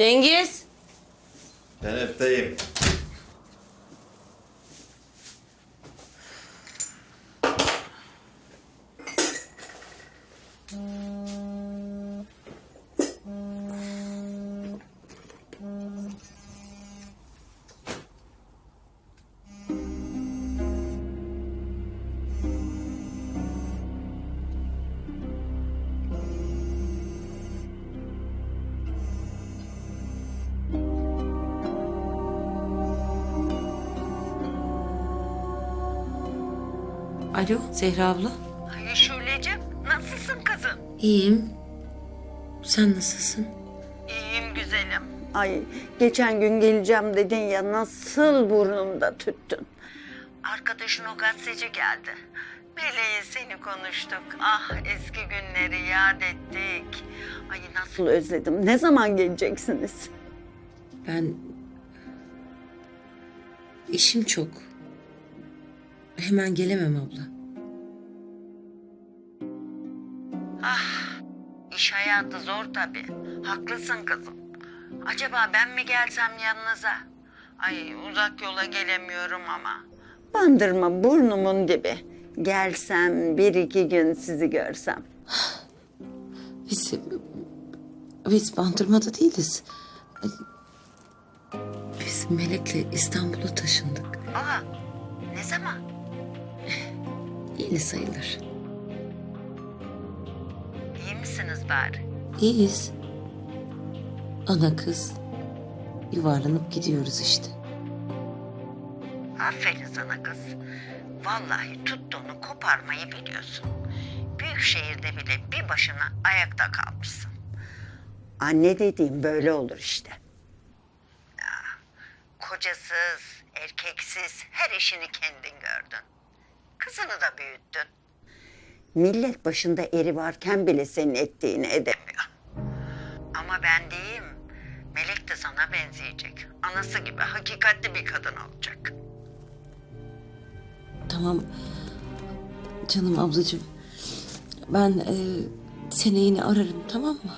Cengiz. Ben hepteyim. Alo Zehra abla. Ay Şuleciğim nasılsın kızım? İyiyim. Sen nasılsın? İyiyim güzelim. Ay geçen gün geleceğim dedin ya nasıl burnumda tüttün. Arkadaşın o gazeteci geldi. Meleği seni konuştuk. Ah eski günleri yad ettik. Ay nasıl özledim. Ne zaman geleceksiniz? Ben... işim çok. Hemen gelemem abla. İş hayatı zor tabii. Haklısın kızım. Acaba ben mi gelsem yanınıza? Ay uzak yola gelemiyorum ama. Bandırma burnumun dibi. Gelsem bir iki gün sizi görsem. Biz... Biz bandırmada değiliz. Biz Melek'le İstanbul'a taşındık. Aa ne zaman? Yeni sayılır. İyi misiniz bari? İyiyiz. Ana kız. Yuvarlanıp gidiyoruz işte. Aferin sana kız. Vallahi tuttuğunu koparmayı biliyorsun. Büyük şehirde bile bir başına ayakta kalmışsın. Anne dediğim böyle olur işte. Ya, kocasız, erkeksiz her işini kendin gördün. Kızını da büyüttün. Millet başında eri varken bile senin ettiğini edemiyor. Ama ben diyeyim, Melek de sana benzeyecek. Anası gibi hakikatli bir kadın olacak. Tamam. Canım ablacığım. Ben e, seni yine ararım tamam mı?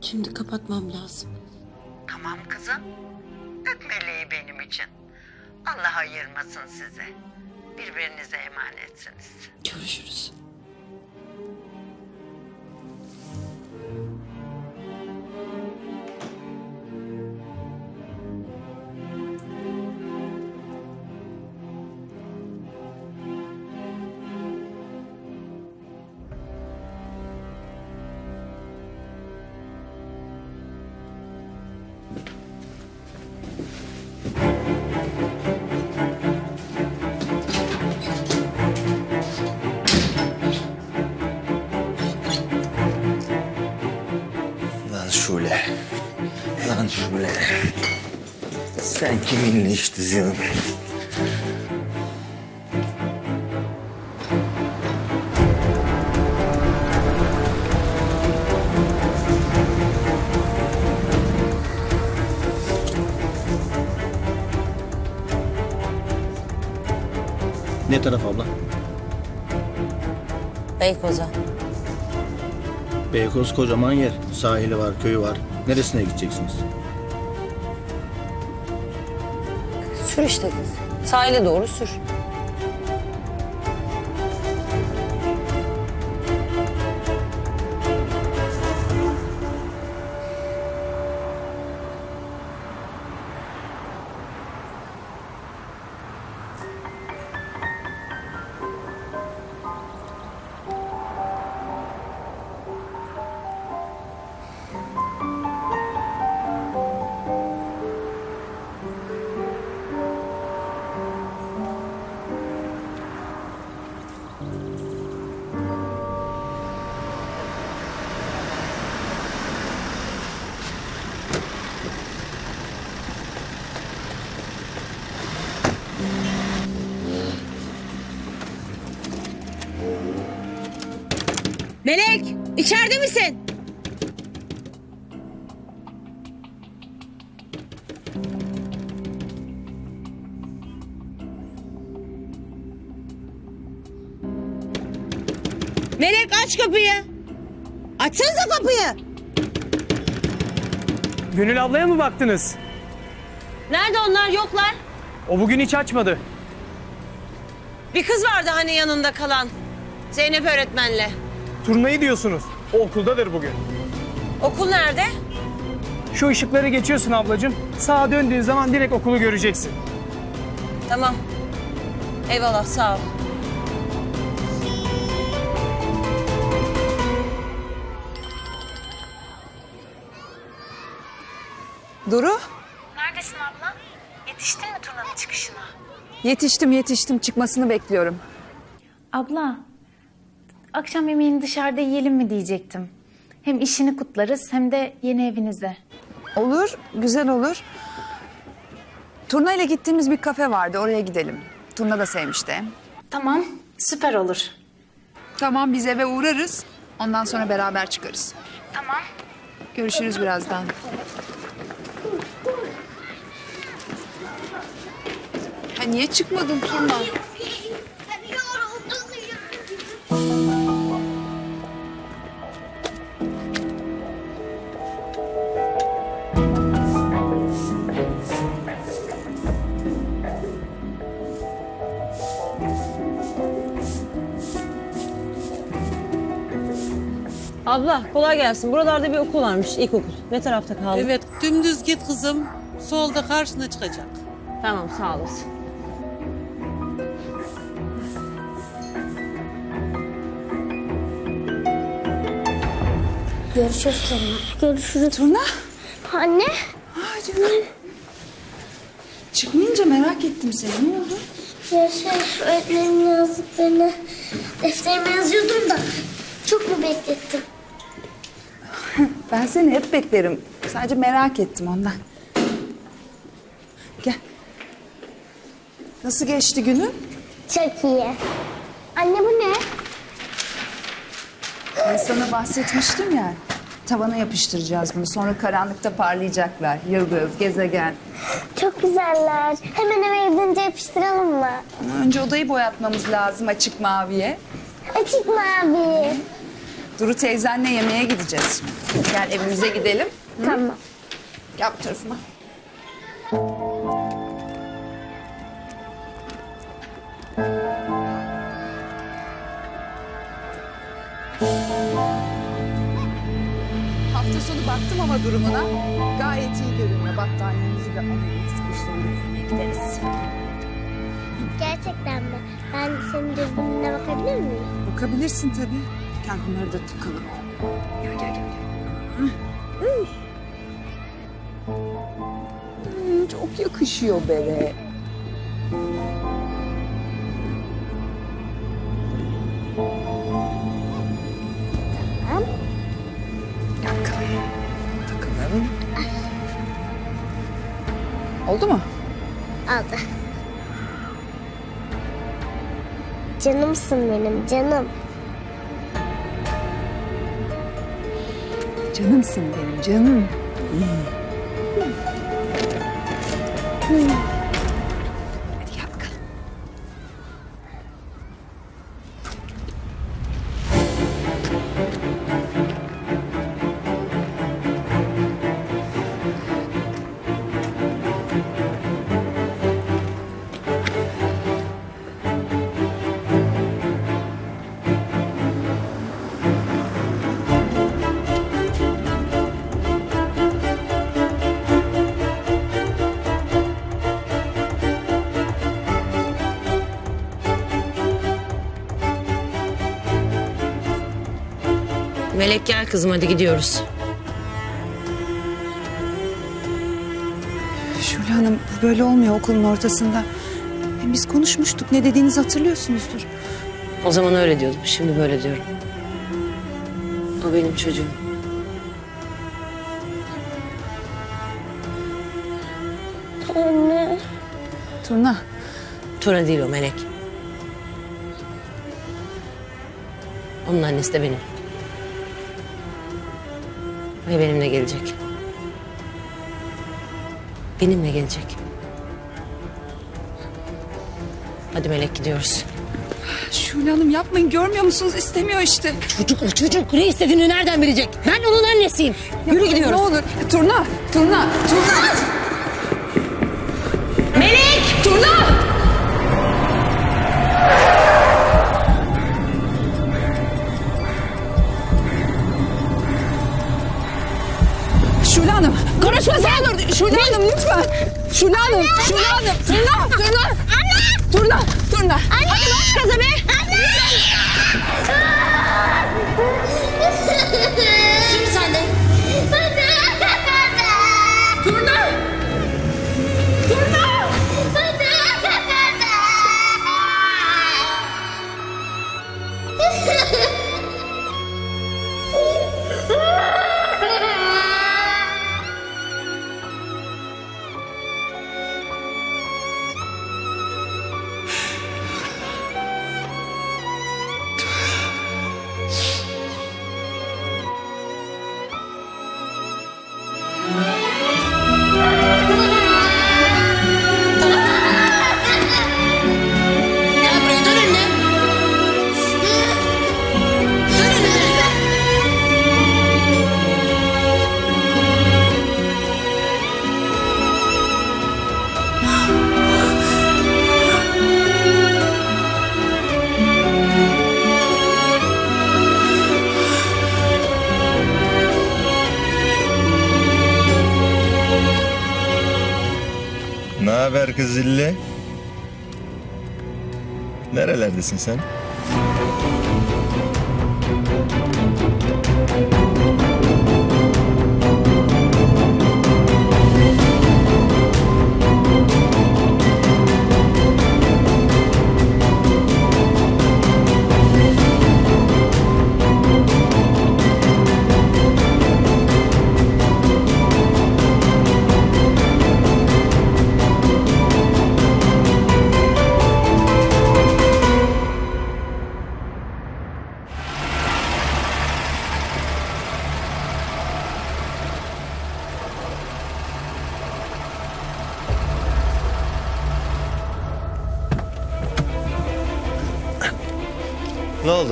Şimdi kapatmam lazım. Tamam kızım. Öp meleği benim için. Allah ayırmasın size. Birbirinize emanetsiniz. Görüşürüz. Sen kiminle iş? Ne taraf abla? Beykoz'a. Beykoz kocaman yer. Sahili var, köyü var. Neresine gideceksiniz? Sür işte. Sahile doğru sür. Melek, içeride misin? Melek aç kapıyı. Açsanıza kapıyı. Gönül ablaya mı baktınız? Nerede onlar yoklar? O bugün hiç açmadı. Bir kız vardı hani yanında kalan. Zeynep öğretmenle. Turnayı diyorsunuz. O okuldadır bugün. Okul nerede? Şu ışıkları geçiyorsun ablacığım. Sağa döndüğün zaman direkt okulu göreceksin. Tamam. Eyvallah sağ ol. Duru, Neredesin abla? Yetiştin mi turnanın çıkışına? yetiştim yetiştim çıkmasını bekliyorum. Abla, akşam yemeğini dışarıda yiyelim mi diyecektim. Hem işini kutlarız hem de yeni evinize. Olur, güzel olur. Turna ile gittiğimiz bir kafe vardı, oraya gidelim. Turna da sevmişti. Tamam, süper olur. Tamam, biz eve uğrarız. Ondan sonra beraber çıkarız. Tamam. Görüşürüz birazdan. Ha niye çıkmadın Turna? Abla kolay gelsin. Buralarda bir okul varmış ilkokul. Ne tarafta kaldı? Evet, dümdüz git kızım. Solda karşına çıkacak. Tamam sağ olasın. Görüşürüz sonra. Görüşürüz. Turna? Anne. Çıkmayınca merak ettim seni. Ne oldu? Görüşürüz. Öğretmenin yazdıklarını defterime yazıyordum da. Çok mu beklettim? Ben seni hep beklerim. Sadece merak ettim ondan. Gel. Nasıl geçti günün? Çok iyi. Anne bu ne? Ben sana bahsetmiştim ya. Tavana yapıştıracağız bunu. Sonra karanlıkta parlayacaklar. Yıldız, gezegen. Çok güzeller. Hemen eve gidince yapıştıralım mı? Önce odayı boyatmamız lazım açık maviye. Açık mavi. Duru teyzenle yemeğe gideceğiz şimdi. Gel evimize gidelim. Tamam. Gel bu tarafıma. Hafta sonu baktım ama durumuna. Gayet iyi görünüyor. Battaniyemizi de alırız. Kışlarımızı gideriz. Gerçekten mi? Ben senin dürbününe bakabilir miyim? Bakabilirsin tabii. Gel bunları da takalım. Gel gel gel. gel. Hmm, çok yakışıyor bere. Tamam. Gel. Takalım. Oldu mu? Aldı. Canımsın benim canım. Canımsın benim canım. Hadi Melek gel kızım hadi gidiyoruz. Şule Hanım bu böyle olmuyor okulun ortasında. Hem biz konuşmuştuk ne dediğinizi hatırlıyorsunuzdur. O zaman öyle diyordum. Şimdi böyle diyorum. O benim çocuğum. Anne. Turna Tuna değil o Melek. Onun annesi de benim. Ve benimle gelecek. Benimle gelecek. Hadi Melek gidiyoruz. Şule Hanım yapmayın görmüyor musunuz? İstemiyor işte. Çocuk o çocuk ne istediğini nereden bilecek? Ben onun annesiyim. Yürü gidiyoruz. Ne olur. Turna, Turna, Turna. Melek! Turna! Şule Hanım. Konuşma sen. Olur. Şule Hanım lütfen. Şule Hanım. Şule Hanım. Turna. Turna. Anne. Turna. Turna. Anne. Hadi baş gaza be. Anne. Zilli? Nerelerdesin sen?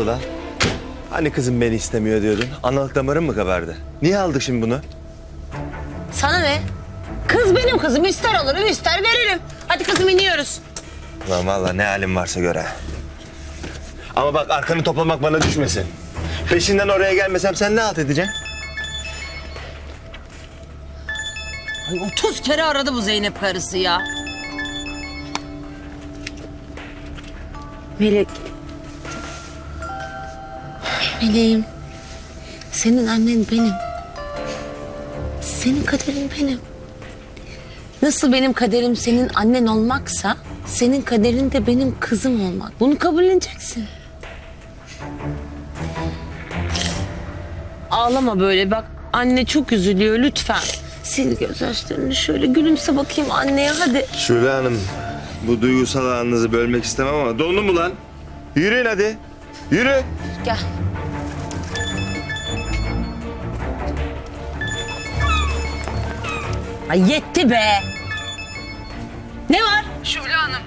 Oldu lan? Hani kızım beni istemiyor diyordun? Analık damarın mı kabardı? Niye aldık şimdi bunu? Sana ne? Kız benim kızım. ister alırım ister veririm. Hadi kızım iniyoruz. Lan vallahi ne halin varsa göre. Ama bak arkanı toplamak bana düşmesin. Peşinden oraya gelmesem sen ne halt edeceksin? Ay 30 kere aradı bu Zeynep karısı ya. Melek. Meleğim. Senin annen benim. Senin kaderin benim. Nasıl benim kaderim senin annen olmaksa... ...senin kaderin de benim kızım olmak. Bunu kabulleneceksin. Ağlama böyle bak. Anne çok üzülüyor lütfen. Sil gözyaşlarını şöyle gülümse bakayım anneye hadi. Şule Hanım, bu duygusal anınızı bölmek istemem ama dondun mu lan? Yürüyün hadi. Yürü. Gel. Ay yetti be. Ne var? Şule Hanım.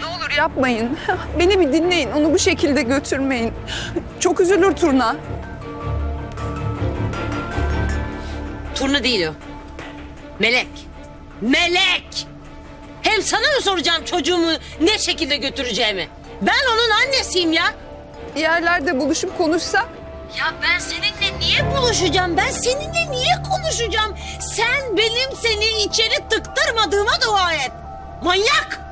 Ne olur yapmayın. Beni bir dinleyin. Onu bu şekilde götürmeyin. Çok üzülür Turna. Turna değil o. Melek. Melek. Hem sana mı soracağım çocuğumu ne şekilde götüreceğimi? Ben onun annesiyim ya. Bir yerlerde buluşup konuşsak. Ya ben seninle niye buluşacağım? Ben seninle niye konuşacağım? Sen benim seni içeri tıktırmadığıma dua et. Manyak!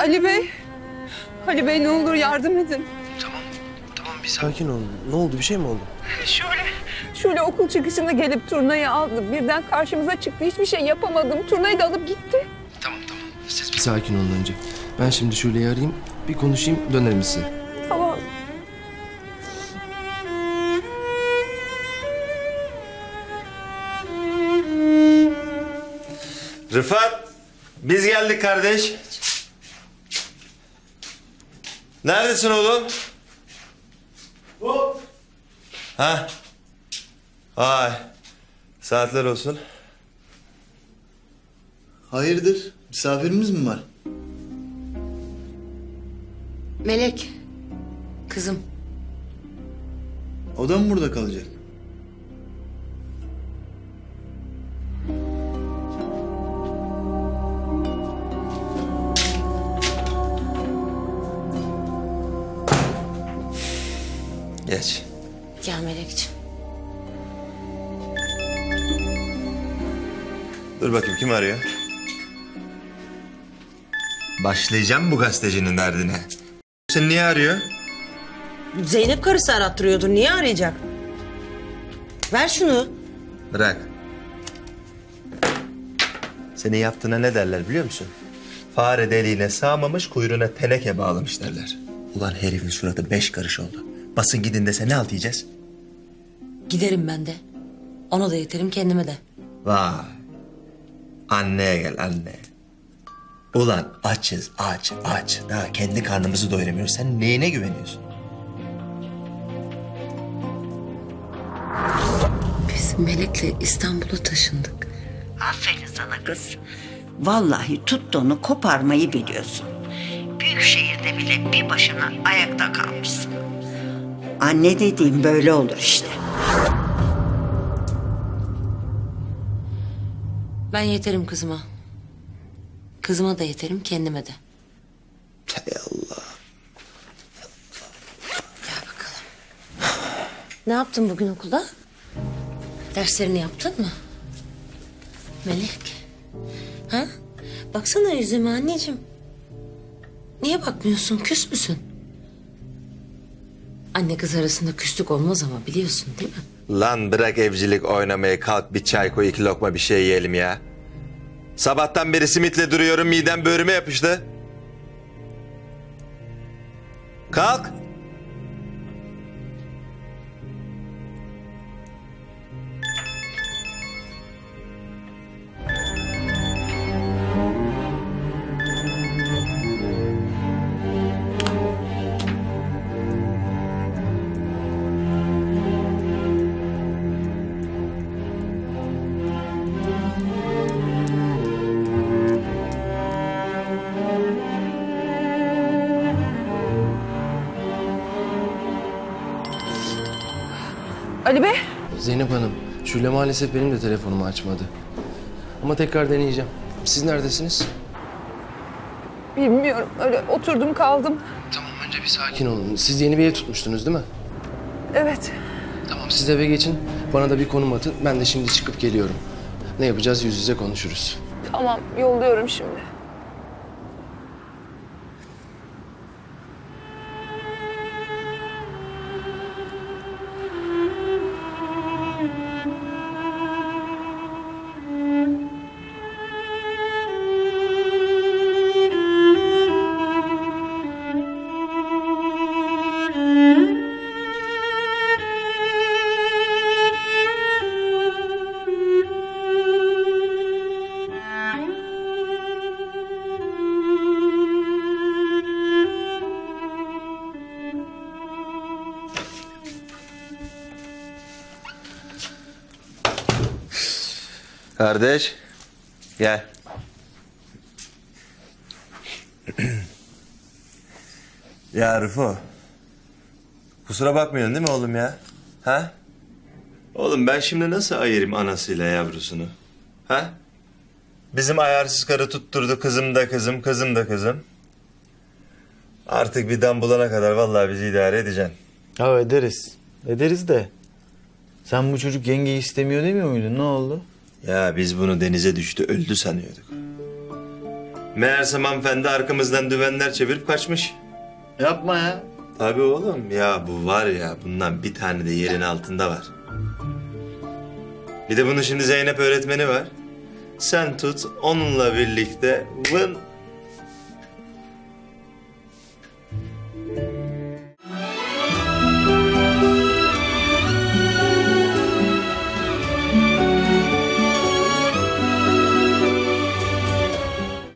Ali Bey. Ali Bey ne olur yardım edin. Tamam, tamam bir sakin olun. Ne oldu, bir şey mi oldu? Şule, Şule okul çıkışında gelip turnayı aldı. Birden karşımıza çıktı, hiçbir şey yapamadım. Turnayı da alıp gitti. Tamam, tamam. Siz bir sakin olun önce. Ben şimdi Şule'yi arayayım, bir konuşayım, dönerim size. Tamam. Rıfat, biz geldik kardeş. Neredesin oğlum? Ha? Ay. Saatler olsun. Hayırdır? Misafirimiz mi var? Melek. Kızım. O da mı burada kalacak? Gel Melekciğim. Dur bakayım kim arıyor? Başlayacağım bu gazetecinin derdine. Seni niye arıyor? Zeynep karısı arattırıyordur. Niye arayacak? Ver şunu. Bırak. Senin yaptığına ne derler biliyor musun? Fare deliğine sağmamış, kuyruğuna teneke bağlamış derler. Ulan herifin suratı beş karış oldu. Basın gidin dese ne alt yiyeceğiz? Giderim ben de. Ona da yeterim kendime de. Vay. Anneye gel anne. Ulan açız aç aç. Daha kendi karnımızı doyuramıyoruz. Sen neyine güveniyorsun? Biz Melek'le İstanbul'a taşındık. Aferin sana kız. Vallahi tuttuğunu koparmayı biliyorsun. Büyük şehirde bile bir başına ayakta kalmışsın. Anne dediğim böyle olur işte. Ben yeterim kızıma. Kızıma da yeterim kendime de. Hay Allah. Gel bakalım. Ne yaptın bugün okulda? Derslerini yaptın mı? Melek. Ha? Baksana yüzüme anneciğim. Niye bakmıyorsun? Küs müsün? Anne kız arasında küslük olmaz ama biliyorsun değil mi? Lan bırak evcilik oynamayı kalk bir çay koy iki lokma bir şey yiyelim ya. Sabahtan beri simitle duruyorum midem böğrüme yapıştı. Kalk. Ali Bey. Zeynep Hanım, Şule maalesef benim de telefonumu açmadı. Ama tekrar deneyeceğim. Siz neredesiniz? Bilmiyorum öyle oturdum kaldım. Tamam önce bir sakin olun. Siz yeni bir ev tutmuştunuz değil mi? Evet. Tamam siz eve geçin. Bana da bir konum atın. Ben de şimdi çıkıp geliyorum. Ne yapacağız yüz yüze konuşuruz. Tamam yolluyorum şimdi. Kardeş. Gel. ya Rıfo. Kusura bakmıyorsun değil mi oğlum ya? Ha? Oğlum ben şimdi nasıl ayırayım anasıyla yavrusunu? Ha? Bizim ayarsız karı tutturdu kızım da kızım, kızım da kızım. Artık bir dam bulana kadar vallahi bizi idare edeceksin. Ya ederiz. Ederiz de. Sen bu çocuk yengeyi istemiyor demiyor muydun? Ne oldu? Ya biz bunu denize düştü öldü sanıyorduk. Meğersem hanımefendi arkamızdan düvenler çevirip kaçmış. Yapma ya. Tabii oğlum ya bu var ya bundan bir tane de yerin altında var. Bir de bunun şimdi Zeynep öğretmeni var. Sen tut onunla birlikte vın